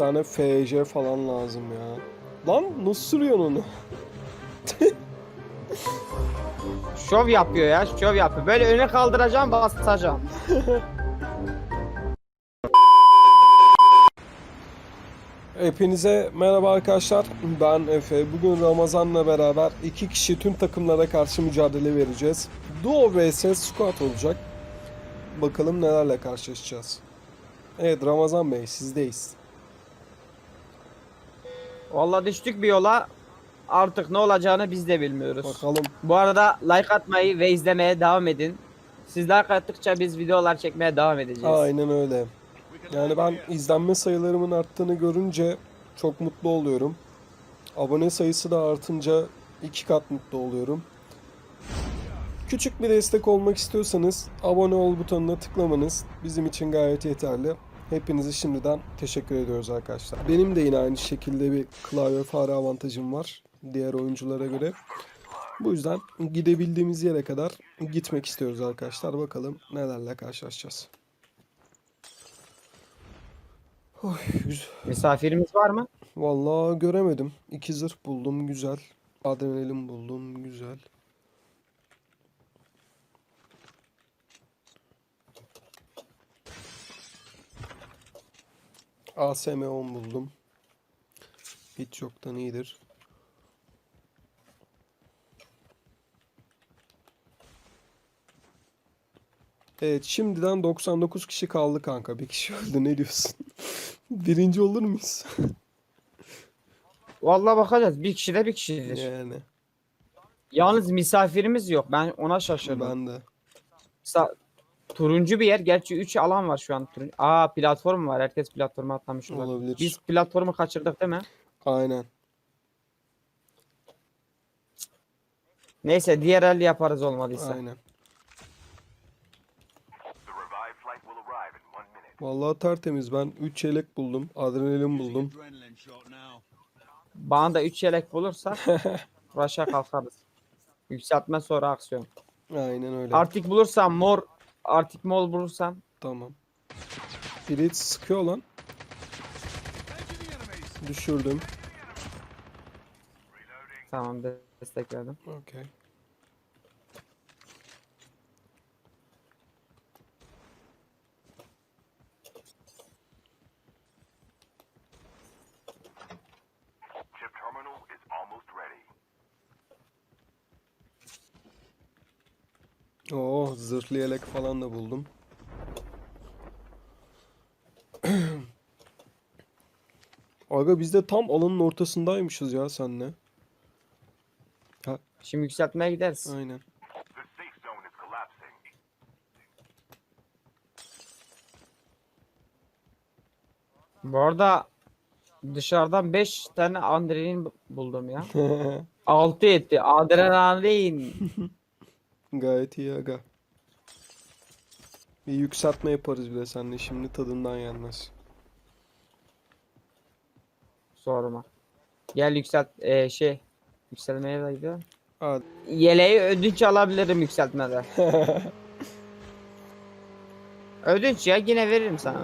tane FC falan lazım ya. Lan nasıl sürüyorsun onu? Şov yapıyor ya, şov yapıyor. Böyle öne kaldıracağım, basacağım. Hepinize merhaba arkadaşlar. Ben Efe. Bugün Ramazan'la beraber iki kişi tüm takımlara karşı mücadele vereceğiz. Duo vs Squad olacak. Bakalım nelerle karşılaşacağız. Evet Ramazan Bey sizdeyiz. Vallahi düştük bir yola. Artık ne olacağını biz de bilmiyoruz. Bakalım. Bu arada like atmayı ve izlemeye devam edin. Siz like attıkça biz videolar çekmeye devam edeceğiz. Aynen öyle. Yani ben izlenme sayılarımın arttığını görünce çok mutlu oluyorum. Abone sayısı da artınca iki kat mutlu oluyorum. Küçük bir destek olmak istiyorsanız abone ol butonuna tıklamanız bizim için gayet yeterli. Hepinize şimdiden teşekkür ediyoruz arkadaşlar. Benim de yine aynı şekilde bir klavye fare avantajım var diğer oyunculara göre. Bu yüzden gidebildiğimiz yere kadar gitmek istiyoruz arkadaşlar. Bakalım nelerle karşılaşacağız. Oy, güzel. Misafirimiz var mı? Vallahi göremedim. İki zırh buldum güzel. Adrenalin buldum güzel. ASM 10 buldum. Hiç yoktan iyidir. Evet şimdiden 99 kişi kaldı kanka. Bir kişi öldü ne diyorsun? Birinci olur muyuz? Vallahi bakacağız. Bir kişi de bir kişidir. yani Yalnız misafirimiz yok. Ben ona şaşırdım. ben de. Sa- turuncu bir yer. Gerçi 3 alan var şu an. Turun- Aa platform var. Herkes platforma atlamış olabilir. Olabilir. Biz platformu kaçırdık değil mi? Aynen. Neyse diğer el yaparız olmadıysa. Aynen. Vallahi tertemiz. Ben 3 yelek buldum. Adrenalin buldum. Bana da 3 yelek bulursa rush'a kalkarız. Yükseltme sonra aksiyon. Aynen öyle. Artık bulursam mor artık mol bulursam Tamam. Biri sıkıyor lan. Düşürdüm. tamam destek verdim. Okey. Oo, zırhlı yelek falan da buldum. Aga biz de tam alanın ortasındaymışız ya senle. Şimdi yükseltmeye gideriz. Aynen. Bu arada dışarıdan 5 tane adrenalin buldum ya. 6 etti. Adrenalin. Gayet iyi aga. Bir yükseltme yaparız bir de seninle şimdi tadından yenmez. Sorma. Gel yükselt e, şey yükselmeye de gidiyor. Hadi. Yeleği ödünç alabilirim yükseltmede. ödünç ya yine veririm sana.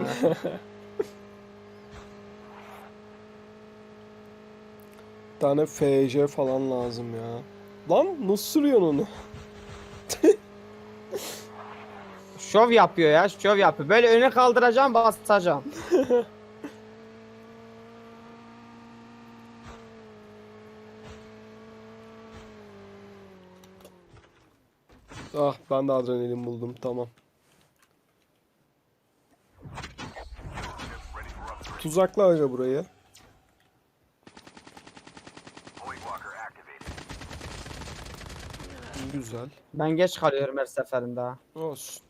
Bir tane FC falan lazım ya. Lan nasıl sürüyorsun onu? Şov yapıyor ya şov yapıyor. Böyle öne kaldıracağım basacağım. Ah ben de adrenalin buldum tamam. Tuzakla aga burayı. Güzel. Ben geç kalıyorum her seferinde ha. Olsun.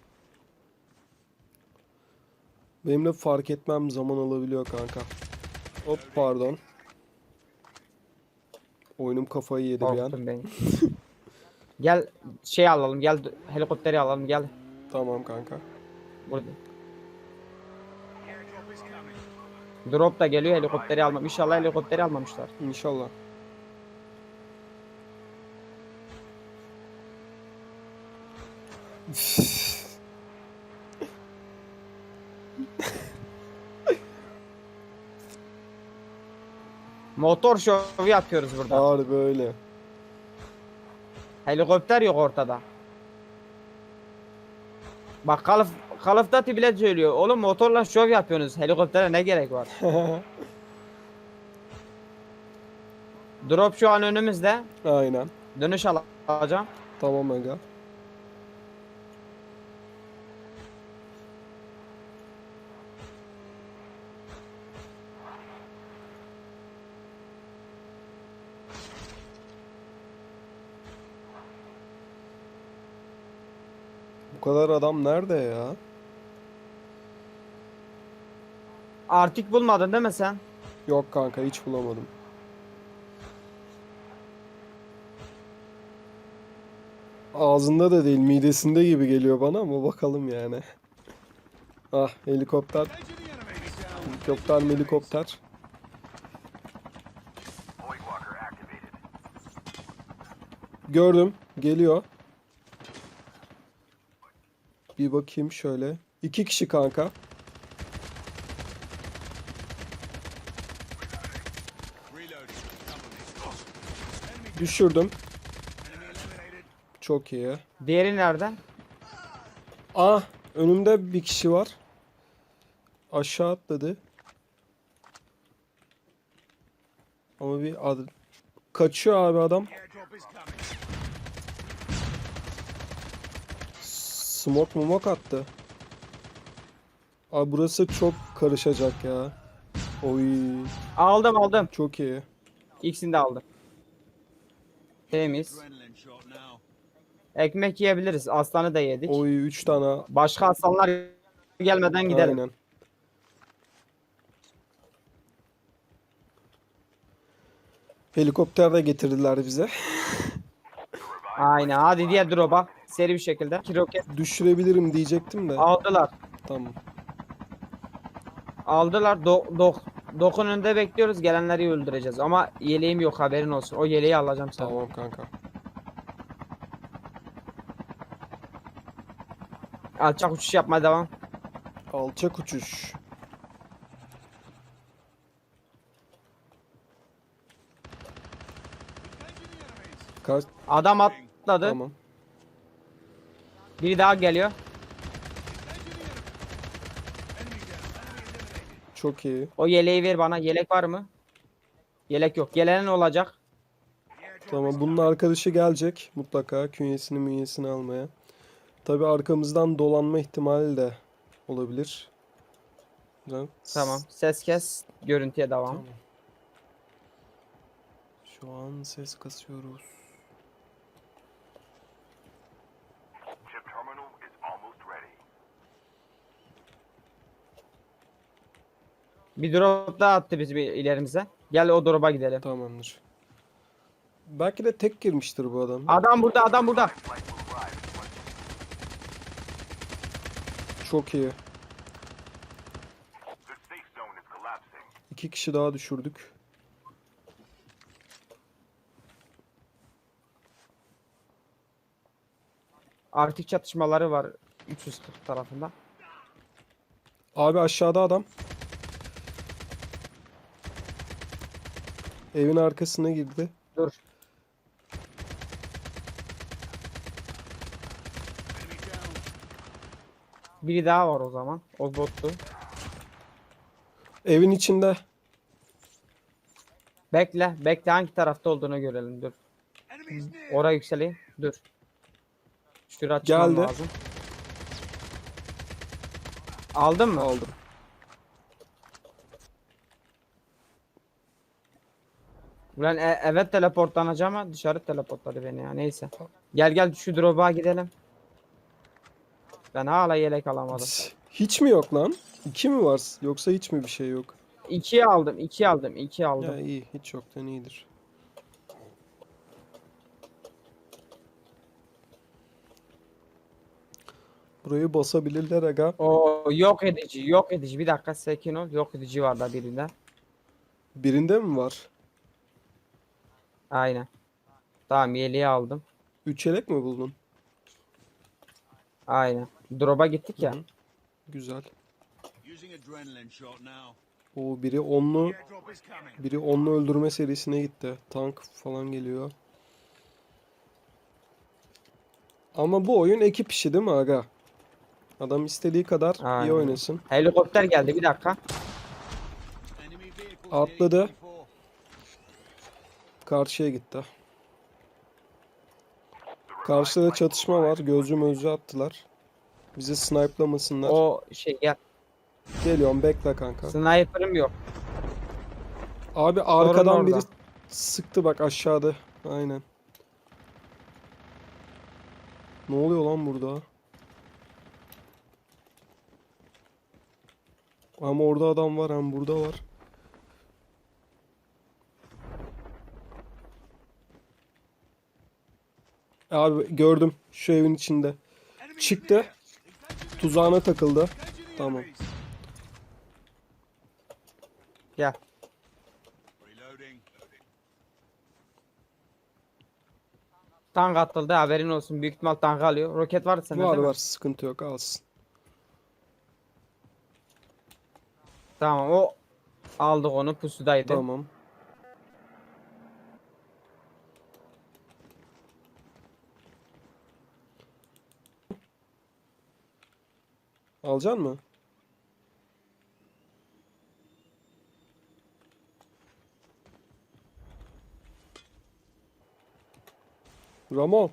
Benim de fark etmem zaman alabiliyor kanka. Hop pardon. Oyunum kafayı yedi bir an. Korktum ben. gel şey alalım gel helikopteri alalım gel. Tamam kanka. Burada. Drop da geliyor helikopteri almam. İnşallah helikopteri almamışlar. İnşallah. Motor şovu yapıyoruz burada. Ağır böyle. Helikopter yok ortada. Bak of Duty bile söylüyor. Oğlum motorla şov yapıyorsunuz. Helikoptere ne gerek var? Drop şu an önümüzde. Aynen. Dönüş al- alacağım. Tamam aga. Kadar adam nerede ya? Artık bulmadın değil mi sen? Yok kanka hiç bulamadım. Ağzında da değil midesinde gibi geliyor bana ama bakalım yani. Ah helikopter. Helikopter helikopter. Gördüm. Geliyor. Bir bakayım şöyle. İki kişi kanka. Düşürdüm. Çok iyi. Diğeri nerede? Ah önümde bir kişi var. Aşağı atladı. Ama bir ad kaçıyor abi adam. Smoke mumak attı. Abi burası çok karışacak ya. Oy Aldım aldım. çok iyi. İkisini de aldım. Temiz. Ekmek yiyebiliriz. Aslanı da yedik. Oy 3 tane. Başka aslanlar gelmeden gidelim. Aynen. Helikopter de getirdiler bize. Aynen. Hadi diğer drop'a. Seri bir şekilde. İki roket Düşürebilirim diyecektim de. aldılar. Tamam. Aldılar. Do dok dokun önünde bekliyoruz. Gelenleri öldüreceğiz. Ama yeleğim yok haberin olsun. O yeleği alacağım sana. Tamam kanka. Alçak uçuş yapmaya devam. Alçak uçuş. Kaç? Adam atladı. Tamam. Biri daha geliyor. Çok iyi. O yeleği ver bana. Yelek var mı? Yelek yok. Gelen olacak. Tamam bunun arkadaşı gelecek mutlaka künyesini münyesini almaya. Tabi arkamızdan dolanma ihtimali de olabilir. Evet. Tamam. Ses kes. Görüntüye devam. Tamam. Şu an ses kasıyoruz. Bir drop daha attı bizi bir ilerimize. Gel o drop'a gidelim. Tamamdır. Belki de tek girmiştir bu adam. Adam burada, adam burada. Çok iyi. İki kişi daha düşürdük. Artık çatışmaları var 340 tarafında. Abi aşağıda adam. Evin arkasına girdi. Dur. Biri daha var o zaman. O bottu. Evin içinde. Bekle, bekle hangi tarafta olduğunu görelim. Dur. Oraya yükseleyim. Dur. Şuraya açmam Geldi. lazım. Aldın mı? Aldım. Ulan e- evet teleportlanacağım ama dışarı teleportladı beni ya neyse. Gel gel şu drop'a gidelim. Ben hala yelek alamadım. Hiç mi yok lan? İki mi var? Yoksa hiç mi bir şey yok? İkiye aldım, iki aldım, iki aldım. Ya iyi. Hiç yoktan iyidir. Burayı basabilirler aga. O yok edici, yok edici. Bir dakika sakin ol. Yok edici var da birinde. Birinde mi var? Aynen. Tamam yeleği aldım. Üç yelek mi buldun? Aynen. Drop'a gittik ya. Güzel. Adrenaline shot now. O biri onlu biri onlu öldürme serisine gitti. Tank falan geliyor. Ama bu oyun ekip işi değil mi aga? Adam istediği kadar iyi Aynen. oynasın. Helikopter geldi bir dakika. Atladı. Karşıya gitti. Karşıda çatışma var. Gözcü mözcü attılar. Bizi snipe'lamasınlar. O şey gel. Geliyorum bekle kanka. Sniper'ım yok. Abi arkadan biri sıktı bak aşağıda. Aynen. Ne oluyor lan burada? Ama orada adam var hem burada var. Abi gördüm şu evin içinde. Çıktı. Tuzağına takıldı. Tamam. Gel. Tank atıldı haberin olsun. Büyük ihtimal tank alıyor. Roket var sende Var var sıkıntı yok alsın. Tamam o aldık onu pusudaydı. Tamam. Alacaksın mı? Ramo.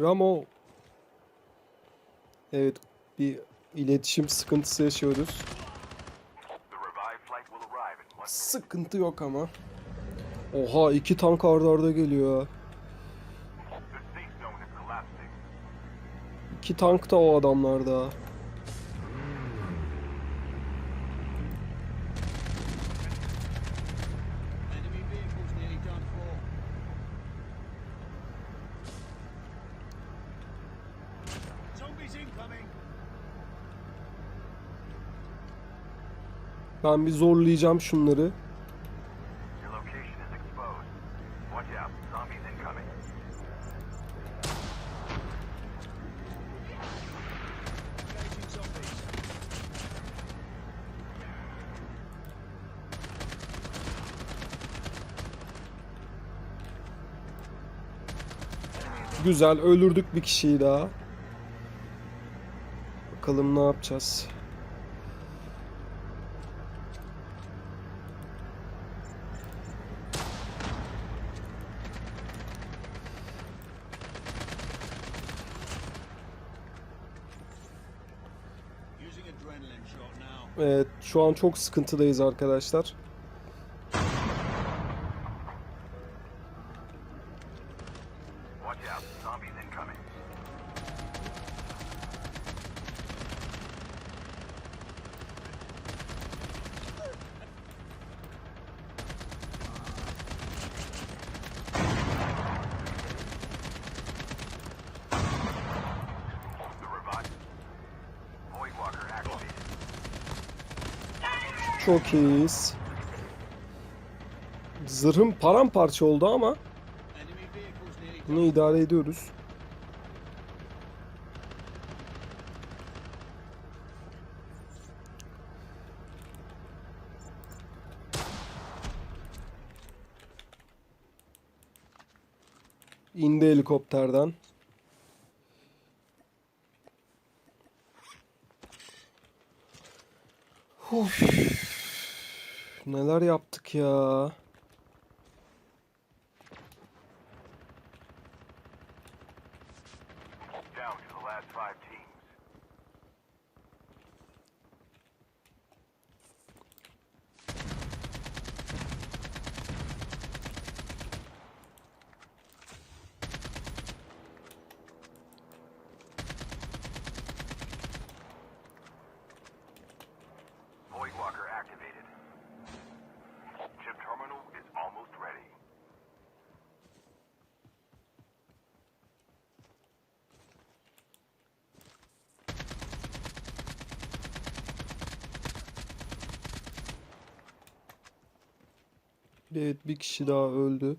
Ramo. Evet, bir iletişim sıkıntısı yaşıyoruz. Sıkıntı yok ama. Oha iki tank arda arda geliyor. İki tank da o adamlarda. Ben bir zorlayacağım şunları. Güzel öldürdük bir kişiyi daha. Bakalım ne yapacağız. Evet şu an çok sıkıntıdayız arkadaşlar. Çok iyiyiz. Zırhım paramparça oldu ama yine idare ediyoruz. İndi helikopterden. Uf. Neler yaptık ya. Evet bir kişi daha öldü.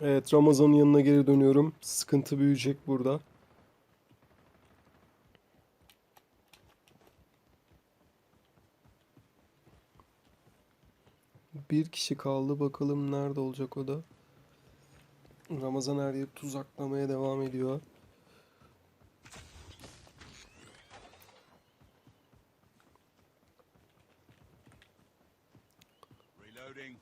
Evet Ramazan'ın yanına geri dönüyorum. Sıkıntı büyüyecek burada. Bir kişi kaldı. Bakalım nerede olacak o da. Ramazan her yeri tuzaklamaya devam ediyor. Reloading.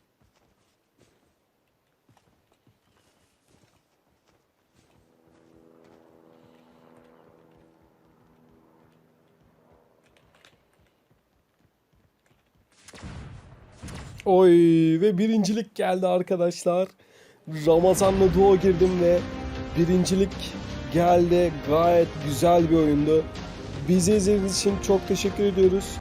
Oy ve birincilik geldi arkadaşlar. Ramazan'la duo girdim ve birincilik geldi. Gayet güzel bir oyundu. Bizi izlediğiniz için çok teşekkür ediyoruz.